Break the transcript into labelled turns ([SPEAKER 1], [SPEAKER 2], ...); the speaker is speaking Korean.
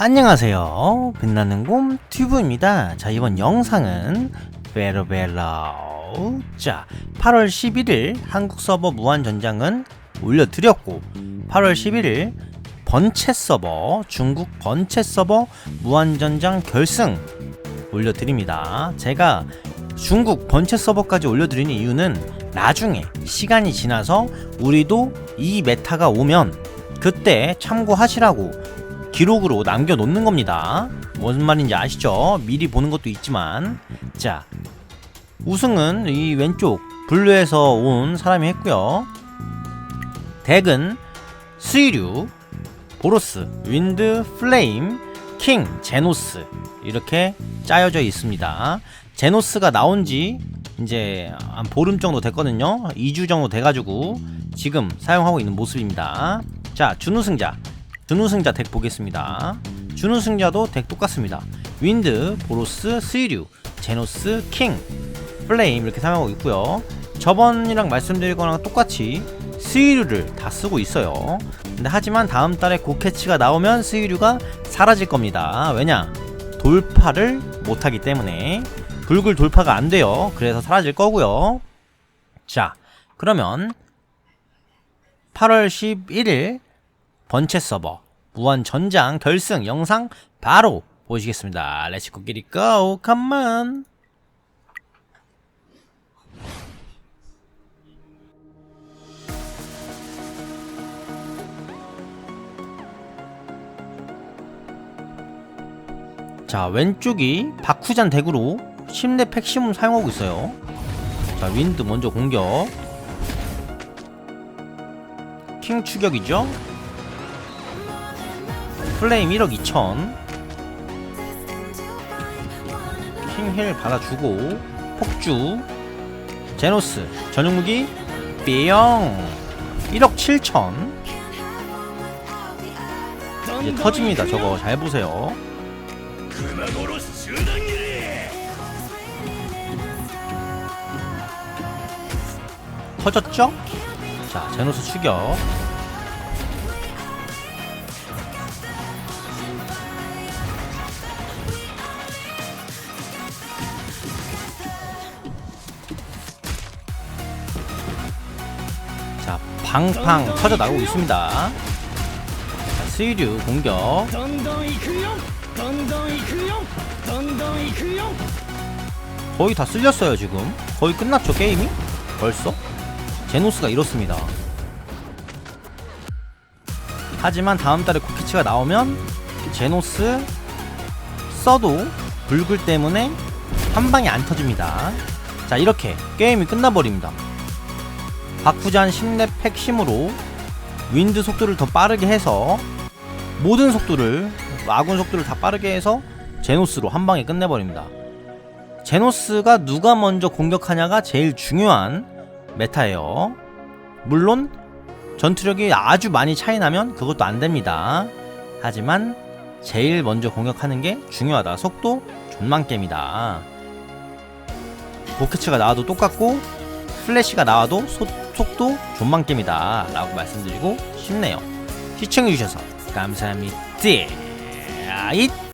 [SPEAKER 1] 안녕하세요. 빛나는 곰 튜브입니다. 자, 이번 영상은 베러벨라우. 자, 8월 11일 한국 서버 무한 전장은 올려드렸고, 8월 11일 번체 서버, 중국 번체 서버 무한 전장 결승 올려드립니다. 제가 중국 번체 서버까지 올려드리는 이유는 나중에 시간이 지나서 우리도 이 메타가 오면 그때 참고하시라고 기록으로 남겨놓는 겁니다. 무슨 말인지 아시죠? 미리 보는 것도 있지만 자 우승은 이 왼쪽 블루에서 온 사람이 했고요. 덱은 스위류, 보로스, 윈드, 플레임, 킹, 제노스 이렇게 짜여져 있습니다. 제노스가 나온 지 이제 한 보름 정도 됐거든요. 2주 정도 돼가지고 지금 사용하고 있는 모습입니다. 자 준우승자 준우승자 덱 보겠습니다. 준우승자도 덱 똑같습니다. 윈드, 보로스, 스위류, 제노스, 킹, 플레임 이렇게 사용하고 있고요. 저번이랑 말씀드릴 거랑 똑같이 스위류를 다 쓰고 있어요. 근데 하지만 다음 달에 고캐치가 나오면 스위류가 사라질 겁니다. 왜냐? 돌파를 못하기 때문에 불굴 돌파가 안 돼요. 그래서 사라질 거고요. 자, 그러면 8월 11일 번체 서버 무한 전장 결승 영상 바로 보시겠습니다. 렛츠고 기리 고 컴온 자 왼쪽이 바쿠잔 덱으로 10렙 팩심을 사용하고 있어요. 자 윈드 먼저 공격. 킹 추격이죠 플레임 1억 2천. 킹힐 받아주고 폭주. 제노스 전용무기. 삐용. 1억 7천. 이제 터집니다 저거. 잘 보세요. 터졌죠? 자 제노스 추격 자 팡팡 터져 나가고 있습니다. 자, 스위류 공격. 거의 다 쓸렸어요 지금. 거의 끝났죠 게임이? 벌써? 제노스가 이렇습니다. 하지만 다음달에 쿠키치가 나오면 제노스 써도 불글 때문에 한방에 안 터집니다. 자 이렇게 게임이 끝나버립니다. 바쿠잔 10렙 핵심으로 윈드 속도를 더 빠르게 해서 모든 속도를 아군 속도를 다 빠르게 해서 제노스로 한 방에 끝내버립니다 제노스가 누가 먼저 공격하냐가 제일 중요한 메타예요. 물론 전투력이 아주 많이 차이 나면 그것도 안 됩니다. 하지만 제일 먼저 공격하는 게 중요하다. 속도 깹니다. 보케츠가 나와도 똑같고 플래시가 나와도 소, 속도 깹니다. 라고 말씀드리고 싶네요. 시청해주셔서 감사합니다. 잇!